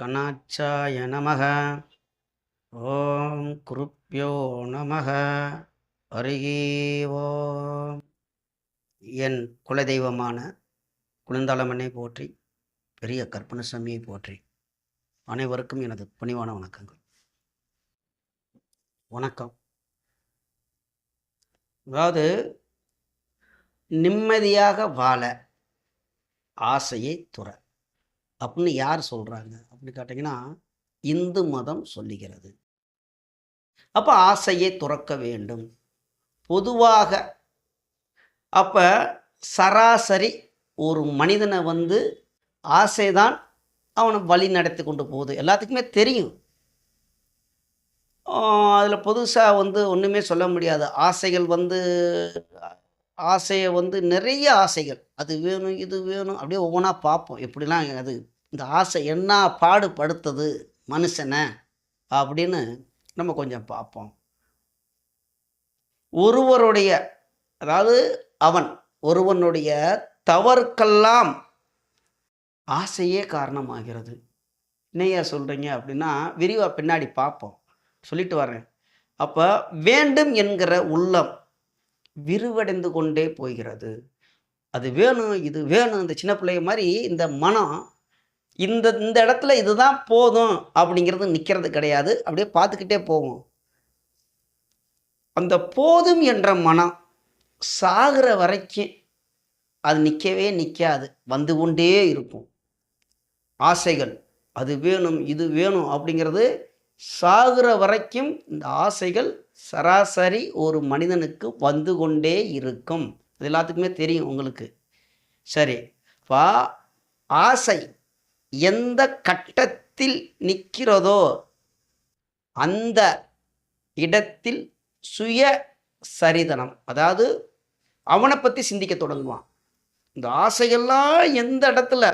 கணாச்சாய நமக. ஓம் குருப்பியோ நமக. அருகே என் குலதெய்வமான குளிர்ந்தாளமனை போற்றி பெரிய கற்பனசாமியை போற்றி அனைவருக்கும் எனது பணிவான வணக்கங்கள். வணக்கம். அதாவது நிம்மதியாக வாழ ஆசையை துற அப்படின்னு யார் சொல்கிறாங்க அப்படின்னு கேட்டிங்கன்னா இந்து மதம் சொல்லுகிறது. அப்போ ஆசையை துறக்க வேண்டும். பொதுவாக அப்போ சராசரி ஒரு மனிதனை வந்து ஆசைதான் அவனை வழி நடத்தி கொண்டு போகுது. எல்லாத்துக்குமே தெரியும். அதில் புதுசாக வந்து ஒன்றுமே சொல்ல முடியாது. ஆசைகள் வந்து ஆசையை வந்து நிறைய ஆசைகள். அது வேணும் இது வேணும் அப்படியே ஒவ்வொன்றா பார்ப்போம். எப்படிலாம் அது இந்த ஆசை என்ன பாடுபடுத்துது மனுஷனை அப்படின்னு நம்ம கொஞ்சம் பார்ப்போம். ஒருவருடைய அதாவது அவன் ஒருவனுடைய தவறுக்கெல்லாம் ஆசையே காரணமாகிறது. என்னையா சொல்கிறீங்க அப்படின்னா விரிவாக பின்னாடி பார்ப்போம். சொல்லிட்டு வரேன். அப்போ வேண்டும் என்கிற உள்ளம் விரிவடைந்து கொண்டே போகிறது. அது வேணும் இது வேணும் இந்த சின்ன பிள்ளைய மாதிரி இந்த மனம் இந்த இந்த இடத்துல இதுதான் போதும் அப்படிங்கிறது நிற்கிறது கிடையாது. அப்படியே பார்த்துக்கிட்டே போவோம். அந்த போதும் என்ற மனம் சாகிற வரைக்கும் அது நிற்கவே நிற்காது வந்து கொண்டே இருக்கும். ஆசைகள் அது வேணும் இது வேணும் அப்படிங்கிறது சாகிற வரைக்கும் இந்த ஆசைகள் சராசரி ஒரு மனிதனுக்கு வந்து கொண்டே இருக்கும். அது எல்லாத்துக்குமே தெரியும் உங்களுக்கு. சரி பா ஆசை. எந்த கட்டத்தில் நிற்கிறதோ அந்த இடத்தில் சுய சரிதனம் அதாவது அவனை பற்றி சிந்திக்க தொடங்குவான். இந்த ஆசையெல்லாம் எந்த இடத்துல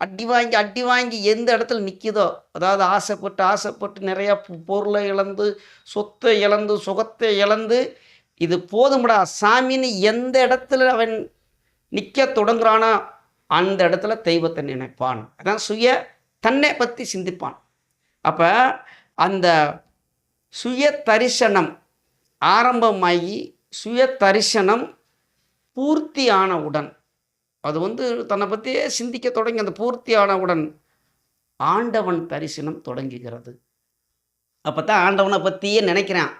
அடி வாங்கி அடி வாங்கி எந்த இடத்துல நிற்கிதோ அதாவது ஆசைப்பட்டு ஆசைப்பட்டு நிறையா பொருளை இழந்து சொத்தை இழந்து சுகத்தை இழந்து இது போதும்டா சாமின்னு எந்த இடத்துல அவன் நிற்க தொடங்குறானா அந்த இடத்துல தெய்வத்தை நினைப்பான். அதான் சுய தன்னை பற்றி சிந்திப்பான். அப்போ அந்த சுய தரிசனம் ஆரம்பமாகி சுய தரிசனம் பூர்த்தி ஆனவுடன் அது வந்து தன்னை பற்றியே சிந்திக்க தொடங்கி அந்த பூர்த்தி ஆனவுடன் ஆண்டவன் தரிசனம் தொடங்குகிறது. அப்போ தான் ஆண்டவனை பற்றியே நினைக்கிறான்.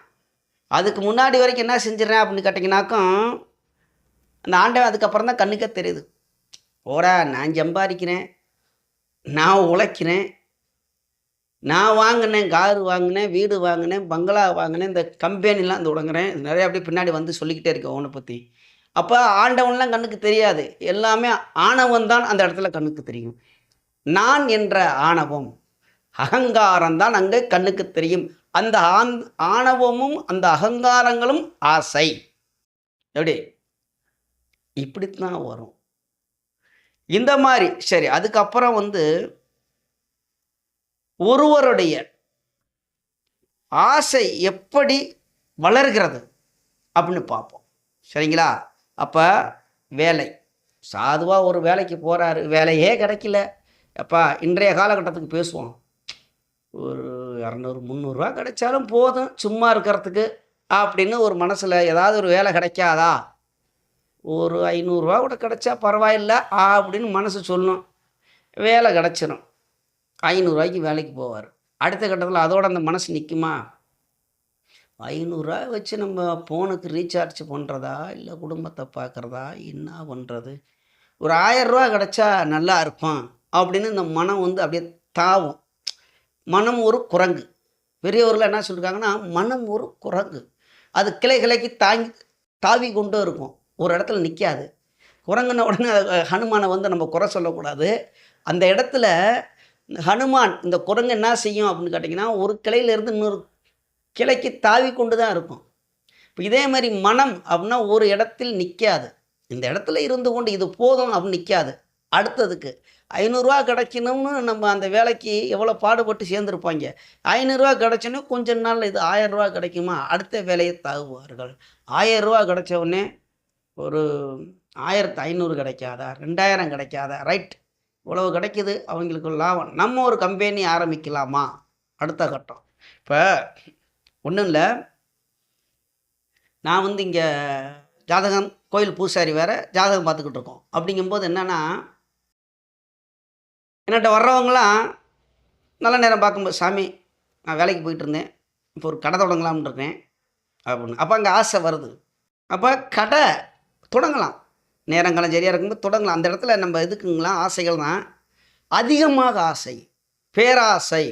அதுக்கு முன்னாடி வரைக்கும் என்ன செஞ்சிடறேன் அப்படின்னு கேட்டிங்கனாக்கும் அந்த ஆண்டவன் அதுக்கப்புறம் தான் கண்ணுக்கே தெரியுது. ஓடா நான் சம்பாதிக்கிறேன். நான் உழைக்கிறேன். நான் வாங்கினேன் காரு வாங்கினேன் வீடு வாங்கினேன் பங்களா வாங்கினேன் இந்த கம்பெனிலாம் இந்த தொடங்குறேன் நிறைய அப்படியே பின்னாடி வந்து சொல்லிக்கிட்டே இருக்கேன் அவனை பற்றி அப்போ ஆண்டவன்லாம் கண்ணுக்கு தெரியாது. எல்லாமே ஆணவன் தான் அந்த இடத்துல கண்ணுக்கு தெரியும். நான் என்ற ஆணவம் அகங்காரம் தான் அங்கே கண்ணுக்கு தெரியும். அந்த ஆந் ஆணவமும் அந்த அகங்காரங்களும் ஆசை. எப்படி? இப்படித்தான் வரும். இந்த மாதிரி சரி அதுக்கப்புறம் வந்து ஒருவருடைய ஆசை எப்படி வளர்கிறது அப்படின்னு பார்ப்போம். சரிங்களா? அப்போ வேலை. சாதுவாக ஒரு வேலைக்கு போகிறாரு வேலையே கிடைக்கல. அப்பா இன்றைய காலகட்டத்துக்கு பேசுவோம். ஒரு இரநூறு முந்நூறுரூவா கிடைச்சாலும் போதும் சும்மா இருக்கிறதுக்கு அப்படின்னு ஒரு மனசில் ஏதாவது ஒரு வேலை கிடைக்காதா? ஒரு ஐநூறுரூவா கூட கிடச்சா பரவாயில்ல அப்படின்னு மனசு சொல்லும். வேலை கிடச்சிரும். ஐநூறுரூவாய்க்கு வேலைக்கு போவார். அடுத்த கட்டத்தில் அதோட அந்த மனசு நிற்குமா ஐநூறுரூவா வச்சு நம்ம ஃபோனுக்கு ரீசார்ஜ் பண்ணுறதா இல்லை குடும்பத்தை பார்க்குறதா என்ன பண்ணுறது ஒரு ஆயரூவா கிடச்சா நல்லா இருக்கும் அப்படின்னு இந்த மனம் வந்து அப்படியே தாவும். மனம் ஒரு குரங்கு. பெரியவர்கள் என்ன சொல்லியிருக்காங்கன்னா மனம் ஒரு குரங்கு. அது கிளை கிளைக்கு தாங்கி தாவி கொண்டு இருக்கும். ஒரு இடத்துல நிற்காது குரங்குன உடனே ஹனுமானை வந்து நம்ம குறை சொல்லக்கூடாது. அந்த இடத்துல ஹனுமான் இந்த குரங்கு என்ன செய்யும் அப்படின்னு கேட்டிங்கன்னா ஒரு கிளையிலேருந்து இன்னொரு கிளைக்கு தாவி கொண்டு தான் இருக்கும். இப்போ இதே மாதிரி மனம் அப்படின்னா ஒரு இடத்தில் நிற்காது இந்த இடத்துல இருந்து கொண்டு இது போதும் அப்படின்னு நிற்காது அடுத்ததுக்கு ஐநூறுரூவா கிடைக்கணும்னு நம்ம அந்த வேலைக்கு எவ்வளோ பாடுபட்டு சேர்ந்துருப்பாங்க. ஐநூறுரூவா கிடச்சோன்னே கொஞ்ச நாள் இது ஆயரூவா கிடைக்குமா? அடுத்த வேலையை தாகுவார்கள் ஆயரூவா கிடைச்ச உடனே ஒரு ஆயிரத்து ஐநூறு கிடைக்காதா? ரெண்டாயிரம் கிடைக்காதா? ரைட் இவ்வளவு கிடைக்குது அவங்களுக்கு லாபம். நம்ம ஒரு கம்பெனி ஆரம்பிக்கலாமா? அடுத்த கட்டம். இப்போ ஒன்றும் இல்லை. நான் வந்து இங்கே ஜாதகம் கோயில் பூசாரி வேறு ஜாதகம் பார்த்துக்கிட்டு இருக்கோம். அப்படிங்கும்போது என்னென்னா என்னட்ட வர்றவங்களாம் நல்ல நேரம் பார்க்கும்போது சாமி நான் வேலைக்கு போயிட்டு இருந்தேன். இப்போ ஒரு கடை தொடங்கலாம்னு இருக்கேன். அப்படின்னு. அப்போ அங்கே ஆசை வருது. அப்போ கடை தொடங்கலாம். நேரங்காலம் சரியாக இருக்கும்போது தொடங்கலாம். அந்த இடத்துல நம்ம எதுக்குங்களாம் ஆசைகள் தான் அதிகமாக ஆசை பேராசை.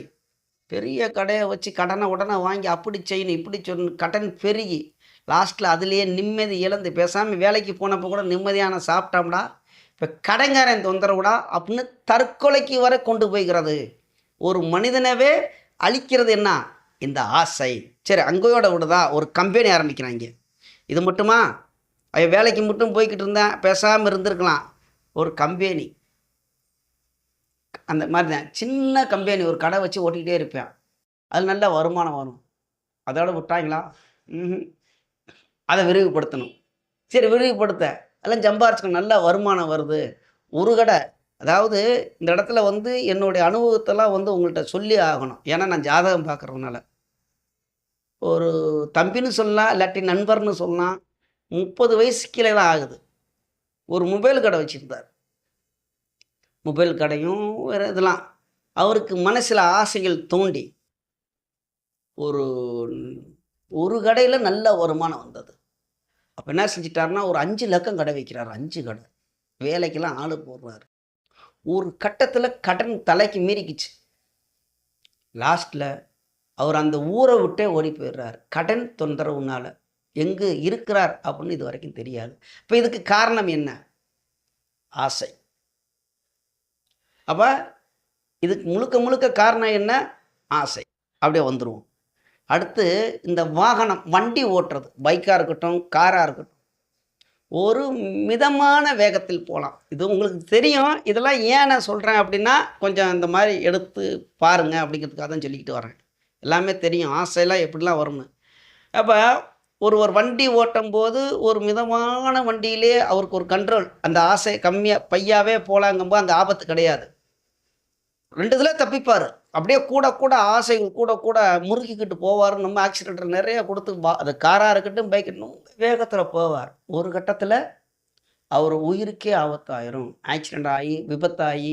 பெரிய கடையை வச்சு கடனை உடனே வாங்கி அப்படி செய்யணும் இப்படி சொல்லணும் கடன் பெருகி லாஸ்ட்டில் அதுலேயே நிம்மதி இழந்து பேசாமல் வேலைக்கு போனப்போ கூட நிம்மதியான சாப்பிட்டோம்டா. இப்போ கடைங்காரன் தொந்தரவுடா அப்படின்னு தற்கொலைக்கு வரை கொண்டு போய்கிறது ஒரு மனிதனவே அழிக்கிறது என்ன? இந்த ஆசை. சரி அங்கேயோட விடுதா? ஒரு கம்பெனி ஆரம்பிக்கிறாங்க. இது மட்டுமா? அவன் வேலைக்கு மட்டும் போய்கிட்டு இருந்தேன் பேசாமல் இருந்திருக்கலாம். ஒரு கம்பெனி. அந்த மாதிரி தான். சின்ன கம்பெனி. ஒரு கடை வச்சு ஓட்டிக்கிட்டே இருப்பேன். அது நல்ல வருமானம் வரும். அதோட விட்டாங்களா? அதை விரிவுபடுத்தணும். சரி விரிவுபடுத்த. எல்லாம் சம்பாரிச்சுக்கணும். நல்ல வருமானம் வருது. ஒரு கடை. அதாவது இந்த இடத்துல வந்து என்னுடைய அனுபவத்தெல்லாம் வந்து உங்கள்கிட்ட சொல்லி ஆகணும். ஏன்னா நான் ஜாதகம் பார்க்குறதுனால. ஒரு தம்பின்னு சொல்லலாம் இல்லாட்டி நண்பர்னு சொல்லலாம். முப்பது வயசு கீழே தான் ஆகுது. ஒரு மொபைல் கடை வச்சுருந்தார். மொபைல் கடையும் வேறு இதெல்லாம். அவருக்கு மனசில் ஆசைகள் தோண்டி ஒரு ஒரு கடையில் நல்ல வருமானம் வந்தது. அப்போ என்ன செஞ்சிட்டாருன்னா ஒரு அஞ்சு லக்கம் கடை வைக்கிறார். அஞ்சு கடை. வேலைக்கெல்லாம் ஆள் போடுறாரு. ஒரு கட்டத்தில் கடன் தலைக்கு மீறிக்குச்சு. லாஸ்ட்டில் அவர் அந்த ஊரை விட்டே ஓடி போயிடுறார். கடன் தொந்தரவுனால. எங்கே இருக்கிறார் அப்படின்னு இது வரைக்கும் தெரியாது. இப்போ இதுக்கு காரணம் என்ன? ஆசை. அப்போ இதுக்கு முழுக்க முழுக்க காரணம் என்ன? ஆசை. அப்படியே வந்துடுவோம் அடுத்து இந்த வாகனம் வண்டி ஓட்டுறது. பைக்காக இருக்கட்டும் காராக இருக்கட்டும். ஒரு மிதமான வேகத்தில் போகலாம். இது உங்களுக்கு தெரியும். இதெல்லாம் ஏன் நான் சொல்கிறேன் அப்படின்னா கொஞ்சம் இந்த மாதிரி எடுத்து பாருங்க அப்படிங்கிறதுக்காக தான் சொல்லிக்கிட்டு வரேன் எல்லாமே தெரியும். ஆசையெல்லாம் எப்படிலாம் வரும்னு. அப்போ ஒரு ஒரு வண்டி ஓட்டும் போது ஒரு மிதமான வண்டியிலே அவருக்கு ஒரு கண்ட்ரோல் அந்த ஆசை கம்மியாக பையாவே போகலாங்கும்போது அந்த ஆபத்து கிடையாது. ரெண்டு இதில் தப்பிப்பார். அப்படியே கூட கூட ஆசைகள் கூட கூட முறுக்கிக்கிட்டு போவார். நம்ம ஆக்சிடென்ட் நிறைய கொடுத்து பா அது காராக இருக்கட்டும் பைக் வேகத்தில் போவார். ஒரு கட்டத்தில் அவர் உயிருக்கே ஆபத்தாயிரும். ஆக்சிடெண்ட் ஆகி விபத்தாகி.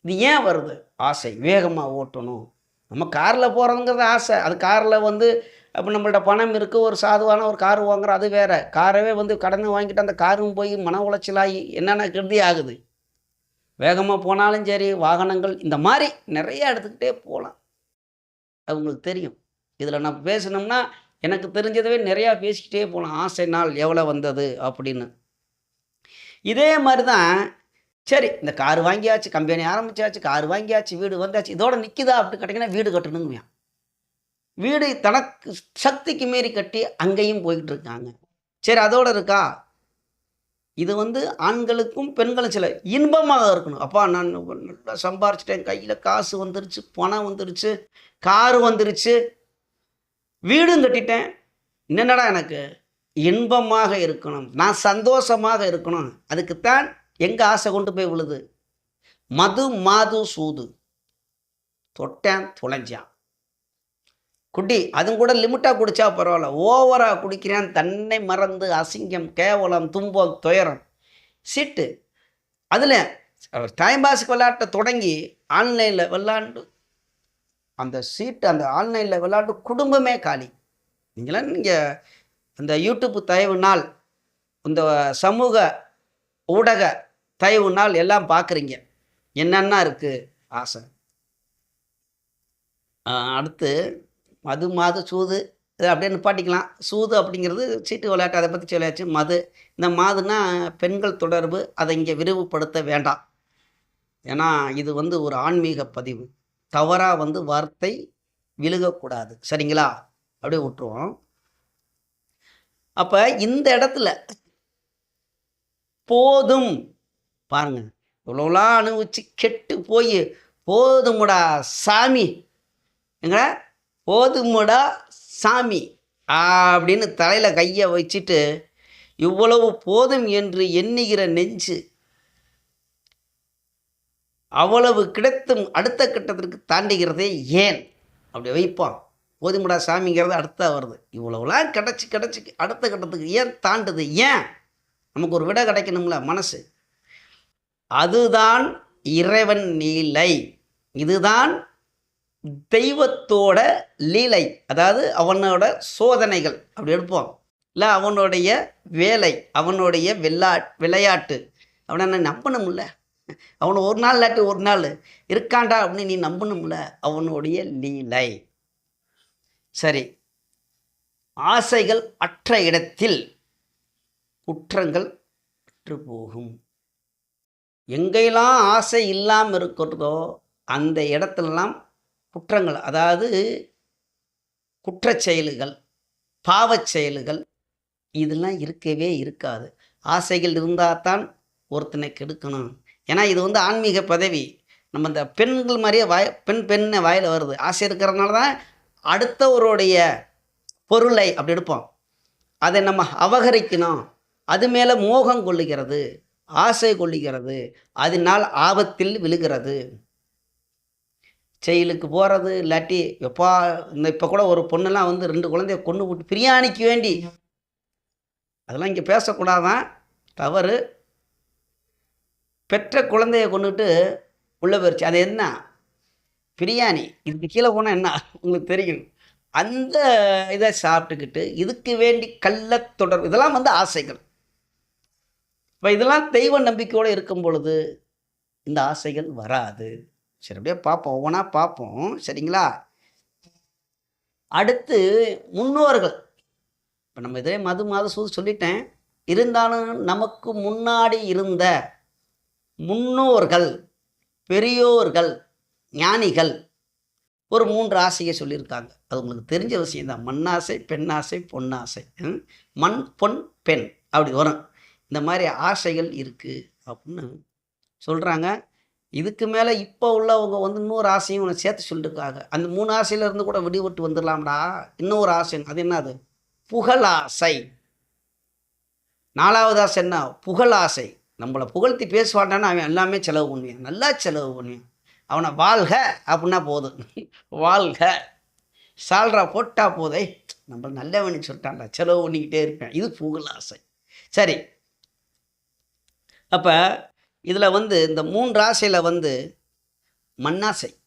இது ஏன் வருது? ஆசை. வேகமாக ஓட்டணும். நம்ம காரில் போகிறதுங்கிறது ஆசை. அது காரில் வந்து அப்போ நம்மள்ட்ட பணம் இருக்குது ஒரு சாதுவான ஒரு கார் வாங்குறோம் அது வேறு. காரவே வந்து கடனை வாங்கிட்டு அந்த காரும் போய் மன உளைச்சலாகி என்னென்ன கருதி ஆகுது? வேகமாக போனாலும் சரி வாகனங்கள் இந்த மாதிரி நிறைய எடுத்துக்கிட்டே போகலாம். அவங்களுக்கு தெரியும். இதில் நான் பேசினோம்னா எனக்கு தெரிஞ்சதவே நிறையா பேசிக்கிட்டே போகலாம். ஆசை நாள் எவ்வளோ வந்தது அப்படின்னு. இதே மாதிரி தான் சரி இந்த கார் வாங்கியாச்சு கம்பெனி ஆரம்பிச்சாச்சு கார் வாங்கியாச்சு வீடு வந்தாச்சு இதோட நிற்கிதா அப்படின்னு கேட்டிங்கன்னா வீடு கட்டணுங்க வீடு தனக்கு சக்திக்கு மீறி கட்டி அங்கேயும் போய்கிட்டு இருக்காங்க சரி அதோடு இருக்கா? இது வந்து ஆண்களுக்கும் பெண்களும் சில இன்பமாக இருக்கணும். அப்பா நான் நல்லா சம்பாரிச்சிட்டேன். கையில் காசு வந்துருச்சு பணம் வந்துருச்சு காரு வந்துருச்சு. வீடும் கட்டிட்டேன். என்னடா எனக்கு? இன்பமாக இருக்கணும். நான் சந்தோஷமாக இருக்கணும். அதுக்குத்தான் எங்கே ஆசை கொண்டு போய் விழுது? மது மாது சூது. தொட்டேன் தொலைஞ்சான். குடி அதுவும் கூட லிமிட்டாக குடித்தா பரவாயில்ல. ஓவராக குடிக்கிறேன் தன்னை மறந்து அசிங்கம் கேவலம் துன்பம் துயரம். சீட்டு. அதில் டைம் பாஸ்க்கு விளையாட்ட தொடங்கி ஆன்லைனில் விளாண்டு அந்த சீட்டு அந்த ஆன்லைனில் விளாண்டு குடும்பமே காலி. நீங்களாம் நீங்கள் அந்த யூடியூப் தயவு நாள் இந்த சமூக ஊடக தயவு நாள் எல்லாம் பார்க்குறீங்க என்னென்ன இருக்குது ஆசை. அடுத்து மது மாது சூது இதை அப்படியே நிப்பாட்டிக்கலாம். சூது அப்படிங்கிறது சீட்டு விளையாட்டு அதை பற்றி சொல்லியாச்சு. மது இந்த மாதுனா பெண்கள் தொடர்பு அதை இங்கே விரிவுபடுத்த வேண்டாம். ஏன்னா இது வந்து ஒரு ஆன்மீக பதிவு. தவறாக வந்து வார்த்தை விழுகக்கூடாது. சரிங்களா? அப்படியே விட்டுருவோம். அப்போ இந்த இடத்துல போதும். பாருங்க. இவ்வளோலாம் அனுபவிச்சு கெட்டு போய் போதுமுடா சாமி. எங்க போதுமுடா சாமி. அப்படின்னு தலையில் கையை வச்சுட்டு இவ்வளவு போதும் என்று எண்ணுகிற நெஞ்சு. அவ்வளவு கிடைத்தும் அடுத்த கட்டத்திற்கு தாண்டுகிறதே ஏன்? அப்படி வைப்பான். போதுமுடா சாமிங்கிறது அடுத்தா வருது. இவ்வளவுலாம் கிடச்சி கிடச்சி அடுத்த கட்டத்துக்கு ஏன் தாண்டுது? ஏன்? நமக்கு ஒரு விடை கிடைக்கணும்ல மனசு. அதுதான் இறைவன் நீலை. இதுதான் தெய்வத்தோட லீலை அதாவது அவனோட சோதனைகள் அப்படி எடுப்போம். இல்லை அவனுடைய வேலை அவனுடைய வெள்ளா விளையாட்டு. அவனை நான் நம்பணும்ல? அவனை ஒரு நாள் இல்லாட்டி ஒரு நாள். இருக்காண்டா அப்படின்னு நீ நம்பணும்ல? அவனுடைய லீலை. சரி. ஆசைகள் அற்ற இடத்தில் குற்றங்கள் அற்று போகும். எங்கெல்லாம் ஆசை இல்லாமல் இருக்கிறதோ அந்த இடத்துலலாம் குற்றங்கள் அதாவது குற்றச் செயல்கள் பாவச் செயல்கள் இதெல்லாம் இருக்கவே இருக்காது. ஆசைகள் இருந்தால் தான் ஒருத்தனை கெடுக்கணும். ஏன்னா இது வந்து ஆன்மீக பதவி. நம்ம இந்த பெண்கள் மாதிரியே வாய் பெண் பெண்ணை வாயில் வருது. ஆசை இருக்கிறதுனால தான் அடுத்தவருடைய பொருளை அப்படி எடுப்போம். அதை நம்ம அபகரிக்கணும். அது மேலே மோகம் கொள்ளுகிறது ஆசை கொள்ளுகிறது. அதனால் ஆபத்தில் விழுகிறது. செயலுக்கு போகிறது இல்லாட்டி எப்பா இந்த இப்போ கூட ஒரு பொண்ணெல்லாம் வந்து ரெண்டு குழந்தைய கொண்டு விட்டு பிரியாணிக்கு வேண்டி. அதெல்லாம் இங்கே பேசக்கூடாதான். தவறு. பெற்ற குழந்தைய கொண்டுட்டு உள்ளே போயிடுச்சு அது என்ன? பிரியாணி. இதுக்கு கீழே போனால் என்ன? உங்களுக்கு தெரியும். அந்த இதை சாப்பிட்டுக்கிட்டு இதுக்கு வேண்டி கள்ள தொடர் இதெல்லாம் வந்து ஆசைகள். இப்போ இதெல்லாம் தெய்வ நம்பிக்கையோடு இருக்கும் பொழுது இந்த ஆசைகள் வராது. சரி அப்படியே பார்ப்போம். ஒவ்வொன்றா பார்ப்போம். சரிங்களா? அடுத்து முன்னோர்கள். இப்போ நம்ம இதே மது மாத சூது சொல்லிட்டேன். இருந்தாலும் நமக்கு முன்னாடி இருந்த முன்னோர்கள் பெரியோர்கள் ஞானிகள் ஒரு மூன்று ஆசையை சொல்லியிருக்காங்க. அது உங்களுக்கு தெரிஞ்ச விஷயம்தான் மண்ணாசை பெண்ணாசை பொன்னாசை. மண் பொன் பெண். அப்படி வரும். இந்த மாதிரி ஆசைகள் இருக்குது அப்படின்னு சொல்கிறாங்க இதுக்கு மேலே இப்போ உள்ளவங்க வந்து இன்னொரு ஆசையும் உன்னை சேர்த்து சொல்லிட்டுருக்காங்க அந்த மூணு ஆசையில இருந்து கூட விடுபட்டு வந்துடலாம்டா. இன்னொரு ஆசை அது என்னது? புகழாசை நாலாவது ஆசை என்ன? புகழாசை நம்மளை புகழ்த்தி பேசுவான்டான்னு அவன் எல்லாமே செலவு பண்ணுவேன். நல்லா செலவு பண்ணுவான். அவனை வாழ்க அப்படின்னா போதும். வாழ்க. சால்ரா போட்டால் போதே நம்ம நல்லவனு சொல்லிட்டான்டா. செலவு பண்ணிக்கிட்டே இருப்பேன். இது புகழாசை சரி. அப்போ இதில் வந்து இந்த மூன்று ஆசையில் வந்து மண்ணாசை.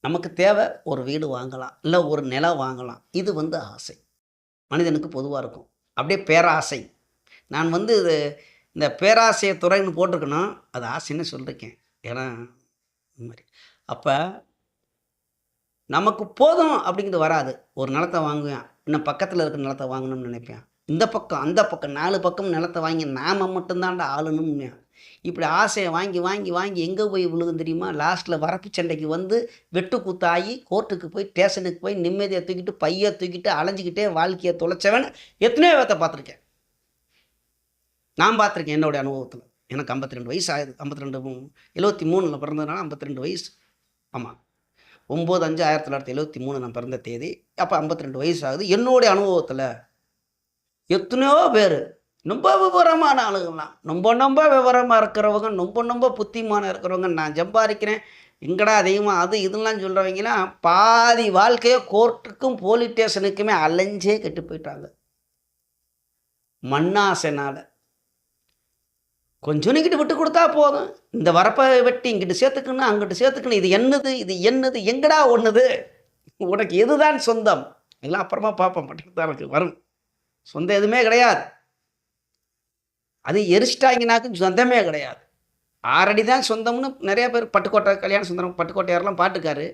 நமக்கு தேவை ஒரு வீடு வாங்கலாம் இல்லை ஒரு நிலம் வாங்கலாம். இது வந்து ஆசை. மனிதனுக்கு பொதுவாக இருக்கும். அப்படியே பேராசை. நான் வந்து இது இந்த பேராசையை துறைன்னு போட்டிருக்கணும் அது ஆசைன்னு சொல்லியிருக்கேன் ஏன்னா இந்த மாதிரி. அப்போ நமக்கு போதும் அப்படிங்கிறது வராது. ஒரு நிலத்தை வாங்குவேன். இன்னும் பக்கத்தில் இருக்கிற நிலத்தை வாங்கணும்னு நினைப்பேன். இந்த பக்கம் அந்த பக்கம் நாலு பக்கம் நிலத்தை வாங்கி நாம மட்டும்தான்டா ஆளணும்னு. இப்படி ஆசையை வாங்கி வாங்கி வாங்கி எங்கே போய் விழுகும் தெரியுமா? லாஸ்ட்டில் வரப்பு சண்டைக்கு வந்து வெட்டு குத்தாகி கோர்ட்டுக்கு போய் ஸ்டேஷனுக்கு போய் நிம்மதியை தூக்கிட்டு பையை தூக்கிட்டு அலைஞ்சிக்கிட்டே வாழ்க்கையை தொலைச்சவன் எத்தனையோ பேர்த்த பார்த்துருக்கேன். நான் பார்த்துருக்கேன் என்னுடைய அனுபவத்தில். எனக்கு 52 ரெண்டு வயசு ஆகுது. ஐம்பத்தி ரெண்டு எழுபத்தி மூணில் பிறந்ததுனால 52 ரெண்டு வயசு. ஆமாம் ஒம்பது அஞ்சு ஆயிரத்தி தொள்ளாயிரத்தி எழுபத்தி மூணு நான் பிறந்த தேதி. அப்போ 52 ரெண்டு வயசு ஆகுது. என்னுடைய அனுபவத்தில் எத்தனையோ பேர். ரொம்ப விவரமான ஆளுங்கள்லாம். ரொம்ப ரொம்ப விவரமாக இருக்கிறவங்க ரொம்ப ரொம்ப புத்திமானம் இருக்கிறவங்க நான் சம்பாதிக்கிறேன். எங்கடா அதிகமாக அது இதெல்லாம் சொல்கிறவங்களாம் பாதி வாழ்க்கையை கோர்ட்டுக்கும் போலீஸ் ஸ்டேஷனுக்குமே அலைஞ்சே கெட்டு போயிட்டாங்க. மண்ணாசைனால். கொஞ்சம் நீங்கிட்டு விட்டு கொடுத்தா போதும். இந்த வரப்பை வெட்டி இங்கிட்டு சேர்த்துக்கணும் அங்கிட்டு சேர்த்துக்கணும் இது என்னது இது என்னது எங்கடா ஒன்றுது உனக்கு எதுதான் சொந்தம்? எல்லாம் அப்புறமா பார்ப்போம். பட்டத்தான் எனக்கு வரும். சொந்தம் எதுவுமே கிடையாது. அது எரிச்சிட்டாங்கனாக்கும் சொந்தமே கிடையாது. ஆறடி தான் சொந்தம்னு நிறைய பேர் பட்டுக்கோட்டை கல்யாண சுந்தரம் பட்டுக்கோட்டையாரெல்லாம் பாட்டுக்காரு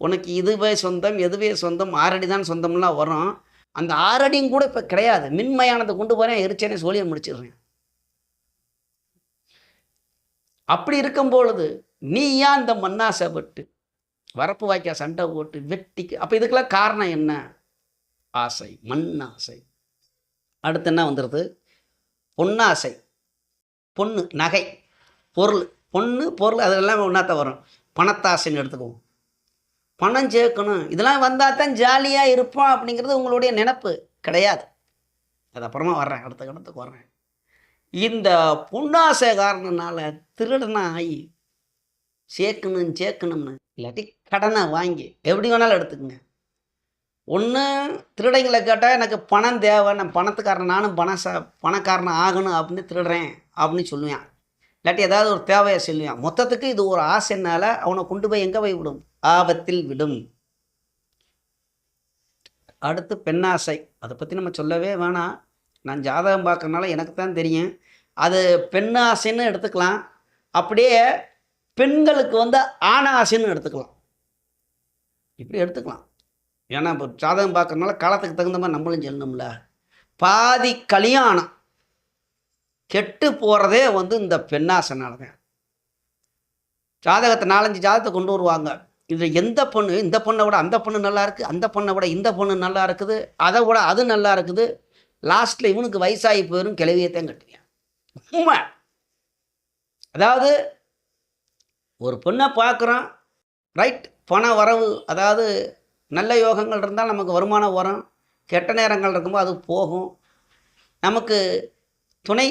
உனக்கு இதுவே சொந்தம் எதுவே சொந்தம் ஆறடி தான் சொந்தம்லாம் வரும். அந்த ஆறடியும் கூட இப்போ கிடையாது. மின்மயானத்தை கொண்டு போகிறேன் எரிச்சேனே சோழியை முடிச்சிடுறேன். அப்படி இருக்கும் பொழுது நீ ஏன் இந்த மண்ணாசைப்பட்டு வரப்பு வாய்க்கா சண்டை போட்டு வெட்டிக்கு அப்போ இதுக்கெல்லாம் காரணம் என்ன? ஆசை மண்ணாசை. அடுத்து என்ன வந்துடுது பொன்னாசை. பொண்ணு நகை பொருள். பொண்ணு பொருள் அதெல்லாம் ஒன்றாத்த வரும். பணத்தாசைன்னு எடுத்துக்குவோம். பணம் சேர்க்கணும். இதெல்லாம் வந்தால் தான் ஜாலியாக இருப்போம் அப்படிங்கிறது உங்களுடைய நினப்பு. கிடையாது. அது அப்புறமா வர்றேன். அடுத்த கணத்துக்கு வர்றேன். இந்த பொன்னாசை காரணனால திருடனா ஆகி சேர்க்கணும் சேர்க்கணும்னு இல்லாட்டி கடனை வாங்கி எப்படி வேணாலும் எடுத்துக்கங்க. ஒன்று திருடைங்களை கேட்டால் எனக்கு பணம் தேவை நான் பணத்துக்காரன் நானும் பண ச பணக்காரன் ஆகணும் அப்படின்னு திருடுறேன் அப்படின்னு சொல்லுவேன். இல்லாட்டி ஏதாவது ஒரு தேவையை சொல்லுவேன். மொத்தத்துக்கு இது ஒரு ஆசைனால அவனை கொண்டு போய் எங்கே போய் விடும்? ஆபத்தில் விடும். அடுத்து பெண்ணாசை. அதை பற்றி நம்ம சொல்லவே வேணாம். நான் ஜாதகம் பார்க்கறனால எனக்கு தான் தெரியும். அது பெண்ணாசைன்னு எடுத்துக்கலாம். அப்படியே பெண்களுக்கு வந்து ஆணாசைன்னு எடுத்துக்கலாம். இப்படி எடுத்துக்கலாம். ஏன்னா இப்போ ஜாதகம் பார்க்குறதுனால காலத்துக்கு தகுந்த மாதிரி நம்மளும் செல்லணும்ல. பாதி கல்யாணம் கெட்டு போகிறதே வந்து இந்த பெண்ணாசனால தான் ஜாதகத்தை நாலஞ்சு ஜாதகத்தை கொண்டு வருவாங்க. இதில் எந்த பொண்ணு இந்த பொண்ணை விட அந்த பொண்ணு நல்லா இருக்குது அந்த பொண்ணை விட இந்த பொண்ணு நல்லா இருக்குது அதை விட அது நல்லா இருக்குது. லாஸ்ட்டில் இவனுக்கு வயசாகி போயிடும் கிளவியத்தையும் கட்டுவேன் உண்மை. அதாவது ஒரு பொண்ணை பார்க்குறோம் ரைட் பண வரவு அதாவது நல்ல யோகங்கள் இருந்தால் நமக்கு வருமானம் வரும் கெட்ட நேரங்கள் இருக்கும்போது அது போகும். நமக்கு துணை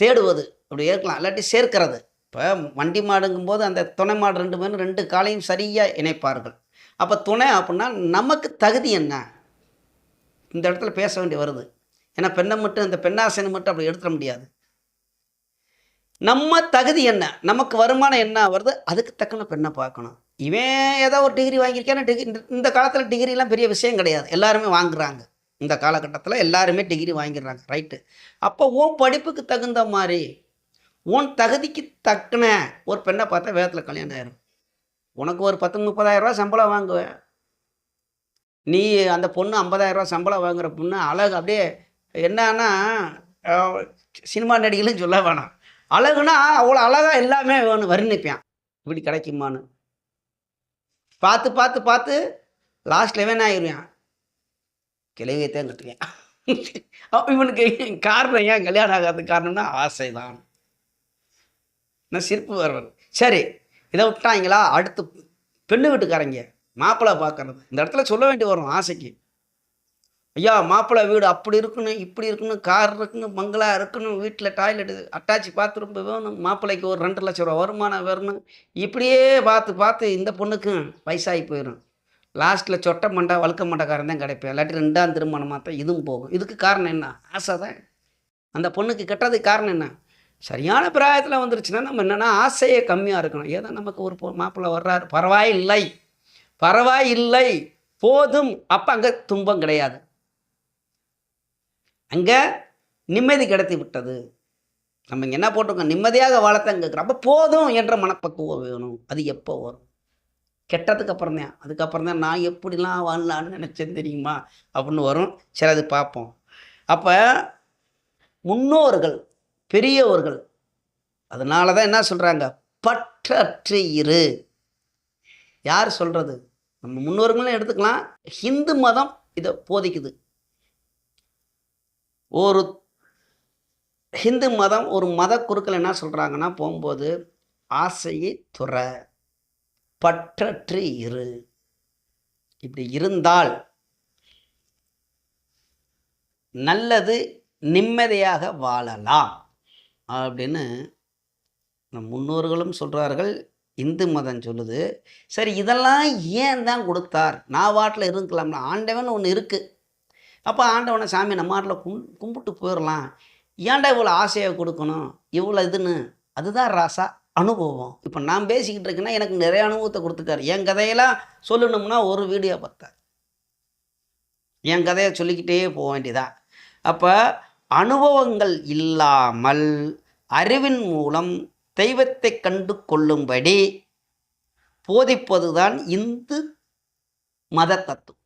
தேடுவது அப்படி இருக்கலாம் இல்லாட்டி சேர்க்கிறது. இப்போ வண்டி மாடுங்கும்போது அந்த துணை மாடு ரெண்டு பேரும் ரெண்டு காலையும் சரியாக இணைப்பார்கள். அப்போ துணை அப்படின்னா நமக்கு தகுதி என்ன? இந்த இடத்துல பேச வேண்டி வருது. ஏன்னா பெண்ணை மட்டும் இந்த பெண்ணாசனை மட்டும் அப்படி எடுத்துட முடியாது. நம்ம தகுதி என்ன? நமக்கு வருமானம் என்ன வருது? அதுக்கு தக்கன பெண்ணை பார்க்கணும். இவன் ஏதோ ஒரு டிகிரி வாங்கியிருக்கான? டிகிரி இந்த காலத்தில் டிகிரிலாம் பெரிய விஷயம் கிடையாது. எல்லாருமே வாங்குறாங்க. இந்த காலகட்டத்தில் எல்லாருமே டிகிரி வாங்கிடுறாங்க. ரைட்டு அப்போ உன் படிப்புக்கு தகுந்த மாதிரி உன் தகுதிக்கு தக்கின ஒரு பெண்ணை பார்த்தா வேகத்தில் கல்யாணம் ஆயிரும். உனக்கு ஒரு பத்து முப்பதாயிரம் சம்பளம் வாங்குவேன். நீ அந்த பொண்ணு ஐம்பதாயிரம் ரூபா சம்பளம் வாங்குற பொண்ணு அழகு அப்படியே என்னன்னா சினிமா நடிகளும் சொல்ல வேணாம். அழகுனா அவ்வளோ அழகாக எல்லாமே வேணும் வர்ணிப்பேன். இப்படி கிடைக்குமான்னு. பார்த்து பார்த்து பார்த்து லாஸ்ட்டில் வேணா ஆயிடுவேன் கிளவியத்தான் கட்டுவேன் அப்போ இவனுக்கு காரணம் ஏன் கல்யாணம் ஆகாத காரணம்னா ஆசை தான் நான் சிரிப்பு வருவன் சரி இதை விட்டாங்களா? அடுத்து பெண்ணு வீட்டுக்காரங்க மாப்பிள்ளை பார்க்கறது. இந்த இடத்துல சொல்ல வேண்டி வரும் ஆசைக்கு. ஐயா மாப்பிள்ளை வீடு அப்படி இருக்கணும் இப்படி இருக்கணும் கார் இருக்கணும் பங்களா இருக்கணும் வீட்டில் டாய்லெட் அட்டாச் பாத்ரூம் வேணும் மாப்பிள்ளைக்கு ஒரு ரெண்டு லட்ச ரூபா வருமானம் வரணும் இப்படியே பார்த்து பார்த்து இந்த பொண்ணுக்கும் வயசாகி போயிடும் லாஸ்ட்டில் சொட்டை மண்டா வழுக்க மண்டக்காரன் தான் கிடைப்பேன். இல்லாட்டி ரெண்டாம் திருமணமாக தான் இதுவும் போகும். இதுக்கு காரணம் என்ன? ஆசை தான். அந்த பொண்ணுக்கு கெட்டதுக்கு காரணம் என்ன? சரியான பிராயத்தில் வந்துருச்சுன்னா நம்ம என்னென்னா ஆசையே கம்மியாக இருக்கணும். ஏதோ நமக்கு ஒரு பொ- மாப்பிள்ளை வர்றாரு. பரவாயில்லை. பரவாயில்லை. போதும். அப்போ அங்கே துன்பம் கிடையாது. அங்கே நிம்மதி கிடைத்து விட்டது. நம்ம என்ன போட்டிருக்கோம்? நிம்மதியாக வாழத்தான் கேட்குறோம் அப்போ போதும் என்ற மனப்பக்குவம் வேணும். அது எப்போ வரும்? கெட்டதுக்கு அப்புறம் தான். அதுக்கப்புறம் தான் நான் எப்படிலாம் வாழலான்னு நினச்சேன் தெரியுமா? அப்படின்னு வரும். சரி அது பார்ப்போம். அப்போ முன்னோர்கள் பெரியவர்கள் அதனால தான் என்ன சொல்கிறாங்க பற்றற்று இரு. யார் சொல்கிறது நம்ம முன்னோர்களும் எடுத்துக்கலாம். ஹிந்து மதம் இதை போதிக்குது. ஒரு ஹிந்து மதம் ஒரு மத குருக்கள் என்ன சொல்கிறாங்கன்னா போகும்போது ஆசையை துற பற்றற்று இரு. இப்படி இருந்தால் நல்லது நிம்மதியாக வாழலாம். அப்படின்னு நம் முன்னோர்களும் சொல்கிறார்கள் இந்து மதம் சொல்லுது. சரி இதெல்லாம் ஏன் தான் கொடுத்தார்? நான் வாட்டில் இருக்கலாம்ல ஆண்டவன் ஒன்று இருக்குது அப்போ ஆண்டவனை சாமி நம்ம ஆட்டில் கும் கும்பிட்டு போயிடலாம் ஏன்டா இவ்வளோ ஆசையை கொடுக்கணும்? இவ்வளோ இதுன்னு. அதுதான் ராசா அனுபவம். இப்போ நான் பேசிக்கிட்டு இருக்கேன்னா எனக்கு நிறைய அனுபவத்தை கொடுத்துட்டாரு. என் கதையெல்லாம் சொல்லணும்னா ஒரு வீடியோ பார்த்தா என் கதையை சொல்லிக்கிட்டே போக வேண்டியதா? அப்போ அனுபவங்கள் இல்லாமல் அறிவின் மூலம் தெய்வத்தை கண்டு கொள்ளும்படி போதிப்பதுதான் இந்து மத தத்துவம்.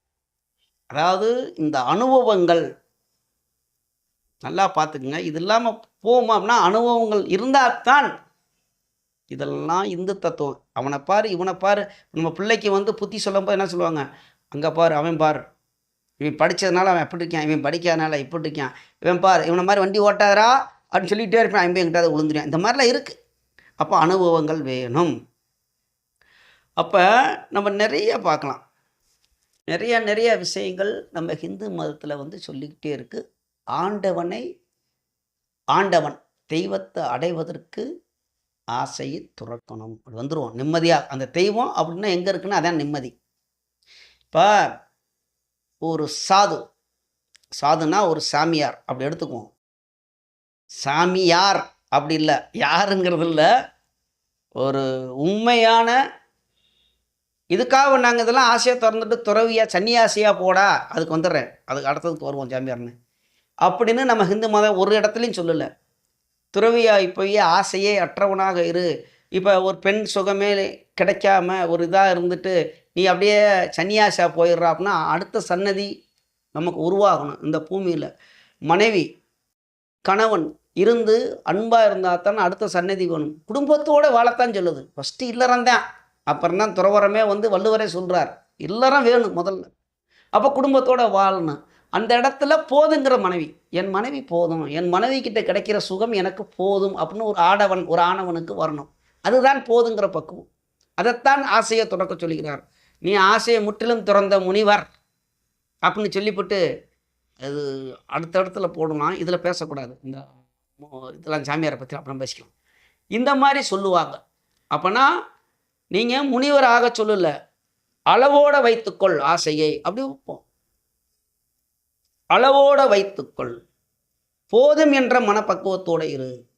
அதாவது இந்த அனுபவங்கள் நல்லா பார்த்துக்குங்க. இது இல்லாமல் போமாம்னா அனுபவங்கள் இருந்தால் தான் இதெல்லாம் இந்து தத்துவம். அவனை பாரு இவனை பாரு. நம்ம பிள்ளைக்கு வந்து புத்தி சொல்லும்போது என்ன சொல்லுவாங்க? அங்கே பாரு அவன் பார். இவன் படித்ததுனால அவன் எப்படி இருக்கான்? இவன் படிக்காதனால இப்படி இருக்கான். இவன் பார் இவனை மாதிரி வண்டி ஓட்டாதரா அப்படின்னு சொல்லிகிட்டே இருப்பான். அவன் எங்கிட்ட விழுந்துருவான். இந்த மாதிரிலாம் இருக்குது அப்போ அனுபவங்கள் வேணும். அப்போ நம்ம நிறைய பார்க்கலாம். நிறைய நிறைய விஷயங்கள் நம்ம ஹிந்து மதத்தில் வந்து சொல்லிக்கிட்டே இருக்குது ஆண்டவனை ஆண்டவன் தெய்வத்தை அடைவதற்கு ஆசையை துறக்கணும். அப்படி வந்துடுவோம் நிம்மதியாக அந்த தெய்வம் அப்படின்னா எங்கே இருக்குன்னா அதான் நிம்மதி. இப்போ ஒரு சாது சாதுனா ஒரு சாமியார். அப்படி எடுத்துக்குவோம். சாமியார் அப்படி இல்லை யாருங்கிறது இல்லை ஒரு உண்மையான இதுக்காக நாங்கள் இதெல்லாம் ஆசையாக திறந்துட்டு துறவியா சன்னியாசியாக போடா அதுக்கு வந்துடுறேன். அதுக்கு அடுத்ததுக்கு வருவோம் ஜாமியார்னு அப்படின்னு நம்ம ஹிந்து மதம் ஒரு இடத்துலையும் சொல்லலை. துறவியாக போய் ஆசையே அற்றவனாக இரு. இப்போ ஒரு பெண் சுகமே கிடைக்காம ஒரு இதாக இருந்துட்டு நீ அப்படியே சன்னியாசியாக போயிடுறா அப்படின்னா அடுத்த சன்னதி நமக்கு உருவாகணும் இந்த பூமியில். மனைவி கணவன் இருந்து அன்பாக இருந்தால் தான் அடுத்த சன்னதி வேணும். குடும்பத்தோடு வாழத்தான் சொல்லுது. ஃபஸ்ட்டு இல்லறம் தான் அப்புறம் தான் துறவரமே வந்து வள்ளுவரே சொல்கிறார் இல்லறம் வேணும் முதல்ல. அப்போ குடும்பத்தோடு வாழணும். அந்த இடத்துல போதுங்கிற மனைவி என் மனைவி போதும். என் மனைவி கிட்ட கிடைக்கிற சுகம் எனக்கு போதும். அப்படின்னு ஒரு ஆடவன் ஒரு ஆணவனுக்கு வரணும். அதுதான் போதுங்கிற பக்குவம். அதைத்தான் ஆசையை தொடக்க சொல்கிறார் நீ ஆசையை முற்றிலும் துறந்த முனிவர் அப்படின்னு சொல்லிவிட்டு அது அடுத்த இடத்துல போடலாம் இதில் பேசக்கூடாது. இந்த இதெல்லாம் சாமியாரை பற்றி அப்புறம் பேசிக்கலாம். இந்த மாதிரி சொல்லுவாங்க. அப்போனா நீங்கள் முனிவர் ஆக சொல்லல. அளவோட வைத்துக்கொள் ஆசையை. அப்படி வைப்போம். அளவோட வைத்துக்கொள். போதும் என்ற மனப்பக்குவத்தோட இரு.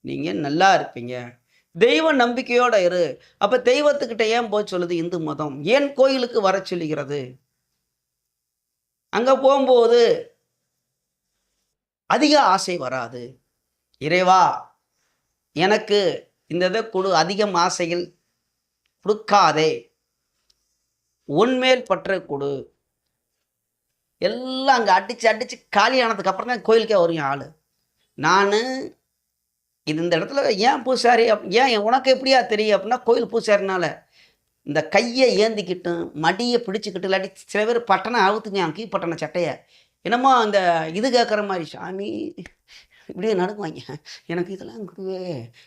நீங்கள் நல்லா இருப்பீங்க. தெய்வ நம்பிக்கையோட இரு. அப்போ தெய்வத்துக்கிட்ட ஏன் போய் சொல்லுது இந்து மதம்? ஏன் கோயிலுக்கு வர சொல்லுகிறது? அங்கே போகும்போது அதிக ஆசை வராது. இறைவா எனக்கு இந்த இதை கொடு அதிகம் ஆசைகள் கொடுக்காதே. உன்மேல் பற்ற கொடு. எல்லாம் அங்கே அடித்து அடித்து காலியானதுக்கு அப்புறம் தான் கோயிலுக்கே வரும் ஆள். நான் இது இந்த இடத்துல ஏன் பூசாரி அப் ஏன் உனக்கு எப்படியா தெரியும் அப்படின்னா கோயில் பூசாரினால இந்த கையை ஏந்திக்கிட்டும் மடியை பிடிச்சிக்கிட்டு இல்லாட்டி சில பேர் பட்டனை அவுத்துங்க கீ பட்டணம் சட்டையை. என்னமோ அந்த இது கேட்குற மாதிரி சாமி இப்படியே நடக்குவாங்க எனக்கு இதெல்லாம் குருவே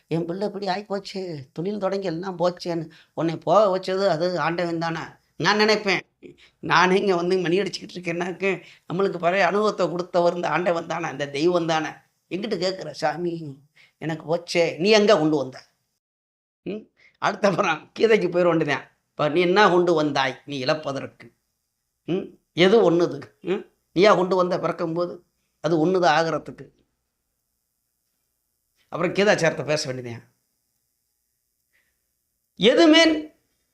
என் பிள்ளை இப்படி ஆகி போச்சு தொழில் தொடங்கி எல்லாம் போச்சேன்னு. உன்னை போக வச்சது அது ஆண்டவன் தானே. நான் நினைப்பேன். நானே இங்கே வந்து மணி அடிச்சுக்கிட்டு இருக்கேன்னாக்கு நம்மளுக்கு பழைய அனுபவத்தை கொடுத்தவர் இந்த ஆண்டவன் தானே அந்த தெய்வம் தானே. எங்கிட்ட கேட்குற சாமி? எனக்கு போச்சே. நீ எங்கே கொண்டு வந்த? ம்? அடுத்த அப்புறம் கீதைக்கு போயிட வேண்டியதான் இப்போ நீ என்ன கொண்டு வந்தாய்? நீ இழப்பதற்கு. ம்? எது ஒன்றுது ம்? நீயா கொண்டு வந்த பிறக்கும்போது? அது ஒன்று தான் ஆகிறதுக்கு. அப்புறம் கீதாச்சாரத்தை பேச வேண்டியதான் எதுவுமே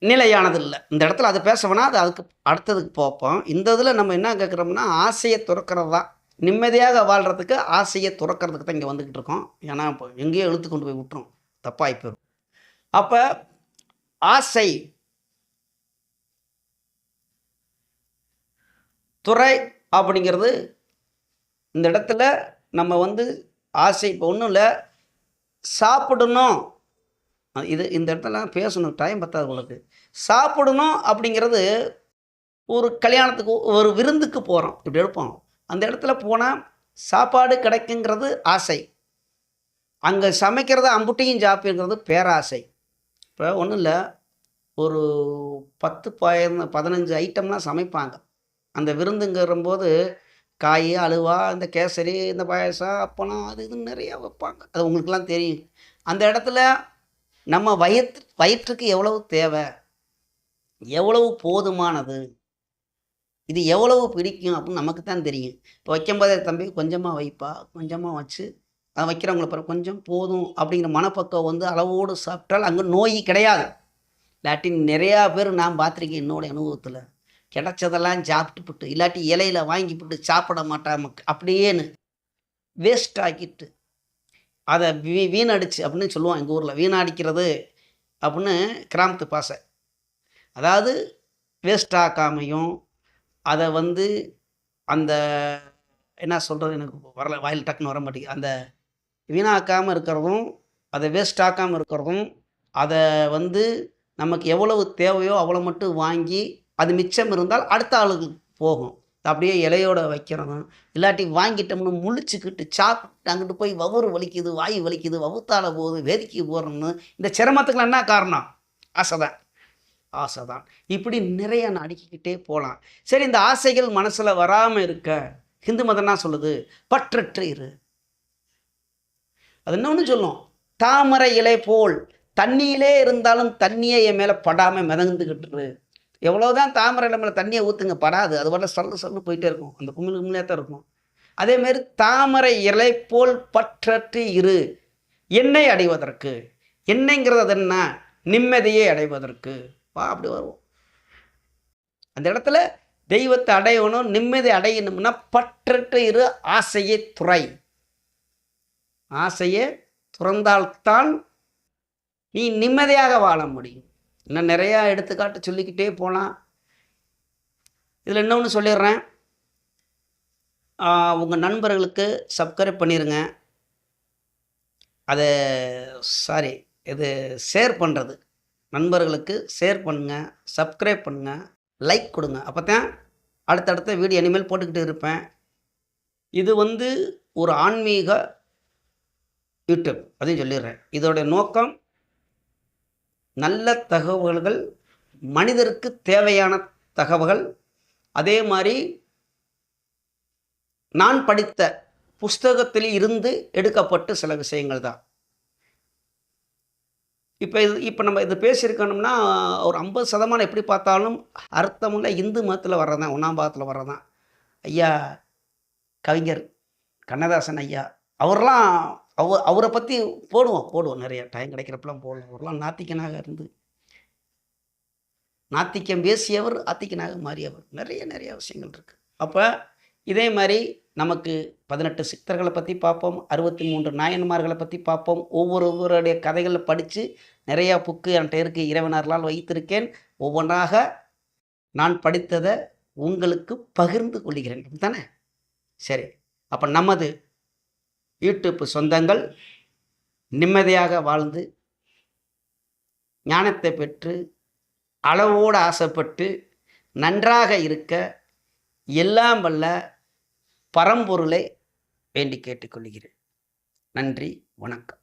நிலையானது இல்லை இந்த இடத்துல அது பேசவேனா அது அதுக்கு அடுத்ததுக்கு போப்போம் இந்த இதில் நம்ம என்ன கேட்குறோம்னா ஆசையை துறக்கிறது தான். நிம்மதியாக வாழ்கிறதுக்கு ஆசையை துறக்கிறதுக்கு தான் இங்கே வந்துக்கிட்டு இருக்கோம். ஏன்னா இப்போ எங்கேயோ இழுத்து கொண்டு போய் விட்டுரும். தப்பாகி போயிடும். அப்போ ஆசை துறை அப்படிங்கிறது இந்த இடத்துல நம்ம வந்து ஆசை இப்போ ஒன்றும் இல்லை. சாப்பிடணும். இது இந்த இடத்துல பேசணும் டைம் பத்தாது உங்களுக்கு. சாப்பிடணும் அப்படிங்கிறது ஒரு கல்யாணத்துக்கு ஒரு விருந்துக்கு போகிறோம் இப்படி எடுப்போம். அந்த இடத்துல போனால் சாப்பாடு கிடைக்குங்கிறது ஆசை. அங்கே சமைக்கிறத அம்புட்டையும் சாப்பிடுங்கிறது பேராசை. இப்போ ஒன்றும் இல்லை. ஒரு பத்து பதினஞ்சு ஐட்டம்லாம் சமைப்பாங்க. அந்த விருந்துங்கிறம்போது காய் அலுவா இந்த கேசரி இந்த பாயசம் அப்பளம் அது இதுன்னு நிறையா வைப்பாங்க. அது உங்களுக்கெல்லாம் தெரியும். அந்த இடத்துல நம்ம வயிற்று வயிற்றுக்கு எவ்வளவு தேவை? எவ்வளவு போதுமானது? இது எவ்வளவு பிடிக்கும் அப்படின்னு நமக்கு தான் தெரியும். இப்போ வைக்கும்போதே தம்பி கொஞ்சமாக வைப்பா? கொஞ்சமாக வச்சு அதை வைக்கிறவங்கள பிறகு கொஞ்சம் போதும் அப்படிங்கிற மனப்பக்கம் வந்து அளவோடு சாப்பிட்டால் அங்கே நோய் கிடையாது. இல்லாட்டி நிறையா பேர் நான் பார்த்துருக்கேன் என்னோட அனுபவத்தில். கிடைச்சதெல்லாம் சாப்பிட்டுப்புட்டு இல்லாட்டி இலையில வாங்கிப்புட்டு சாப்பிட மாட்டாம அப்படியேன்னு வேஸ்ட் ஆக்கிட்டு அதை வீ வீணடிச்சு அப்படின்னு சொல்லுவோம் எங்கள் ஊரில். வீணடிக்கிறது அப்படின்னு கிராமத்து பாசை. அதாவது வேஸ்ட் ஆக்காமையும் அதை வந்து அந்த என்ன சொல்கிறது எனக்கு வரல வாயில் டக்குன்னு வர மாட்டேங்குது. அந்த வீணாக்காமல் இருக்கிறதும் அதை வேஸ்ட் ஆக்காமல் இருக்கிறதும் அதை வந்து நமக்கு எவ்வளவு தேவையோ அவ்வளோ மட்டும் வாங்கி அது மிச்சம் இருந்தால் அடுத்த ஆளுக்கு போகும். அப்படியே இலையோட வைக்கிறதும் இல்லாட்டி வாங்கிட்டோம்னு முழிச்சுக்கிட்டு சாப்பிட்டு அங்கிட்டு போய் வவுறு வலிக்குது வாய் வலிக்குது வவுத்தால போகுது வேதிக்கு போகிறோம்னு இந்த சிரமத்துக்குலாம் என்ன காரணம்? ஆசை தான் ஆசை தான் இப்படி நிறைய நான் அடுக்கிக்கிட்டே போகலாம். சரி இந்த ஆசைகள் மனசில் வராமல் இருக்க ஹிந்து மதம் என்ன சொல்லுது? பற்றற்று இரு. அது இன்னொன்று சொல்லும். தாமரை இலை போல் தண்ணியிலே இருந்தாலும் தண்ணியை என் மேலே படாமல் மிதந்துக்கிட்டு எவ்வளோதான் தாமரை இலை தண்ணியை ஊற்றுங்க படாது. அது வரல சல்லு சல்லு போயிட்டே இருக்கும். அந்த குமிழ் குமிழே தான் இருக்கும். அதேமாரி தாமரை இலை போல் பற்றற்று இரு. என்னை அடைவதற்கு. என்னைங்கிறது அது என்ன? நிம்மதியை அடைவதற்கு. வா அப்படி வருவோம். அந்த இடத்துல தெய்வத்தை அடையணும் நிம்மதி அடையணும்னா பற்றற்று இரு ஆசையை துறை. ஆசையை துறந்தால்தான் நீ நிம்மதியாக வாழ முடியும். இன்னும் நிறையா எடுத்துக்காட்டு சொல்லிக்கிட்டே போகலாம் இதில் இன்னொன்று சொல்லிடுறேன். உங்கள் நண்பர்களுக்கு சப்ஸ்கிரைப் பண்ணிடுங்க அதை சாரி இது ஷேர் பண்ணுறது நண்பர்களுக்கு ஷேர் பண்ணுங்கள் சப்ஸ்கிரைப் பண்ணுங்கள் லைக் கொடுங்க. அப்போ தான் அடுத்தடுத்த வீடியோ இனிமேல் போட்டுக்கிட்டு இருப்பேன். இது வந்து ஒரு ஆன்மீக யூடியூப் அதையும் சொல்லிடுறேன். இதோடைய நோக்கம் நல்ல தகவல்கள் மனிதருக்கு தேவையான தகவல்கள். அதே மாதிரி நான் படித்த புஸ்தகத்தில் இருந்து எடுக்கப்பட்டு சில விஷயங்கள் தான். இப்போ இது இப்போ நம்ம இது பேசியிருக்கணும்னா ஒரு ஐம்பது சதமானம் எப்படி பார்த்தாலும் அர்த்தமுள்ள இந்து மதத்தில் வர்றதான் ஒன்றாம் பாகத்தில் வர்றதான் ஐயா கவிஞர் கண்ணதாசன் ஐயா அவர்லாம் அவர் அவரை பற்றி போடுவோம் போடுவோம். நிறைய டைம் கிடைக்கிறப்பெல்லாம் போடுவோம். அவர்லாம் நாத்திகனாக இருந்து. நாத்திக்கம் பேசியவர் ஆத்திக்கனாக மாறியவர். நிறைய நிறைய விஷயங்கள் இருக்குது அப்போ இதே மாதிரி நமக்கு பதினெட்டு சித்தர்களை பற்றி பார்ப்போம். அறுபத்தி மூன்று நாயன்மார்களை பற்றி பார்ப்போம். ஒவ்வொருவருடைய கதைகளை படித்து நிறையா புக்கு என்கிட்ட இருக்குது இறைவனர்களால் வைத்திருக்கேன். ஒவ்வொன்றாக நான் படித்ததை உங்களுக்கு பகிர்ந்து கொள்கிறேன். தானே சரி. அப்போ நமது யூடியூப் சொந்தங்கள் நிம்மதியாக வாழ்ந்து ஞானத்தை பெற்று அளவோடு ஆசைப்பட்டு நன்றாக இருக்க எல்லாம் வல்ல பரம்பொருளை வேண்டி கேட்டுக்கொள்கிறேன். நன்றி வணக்கம்.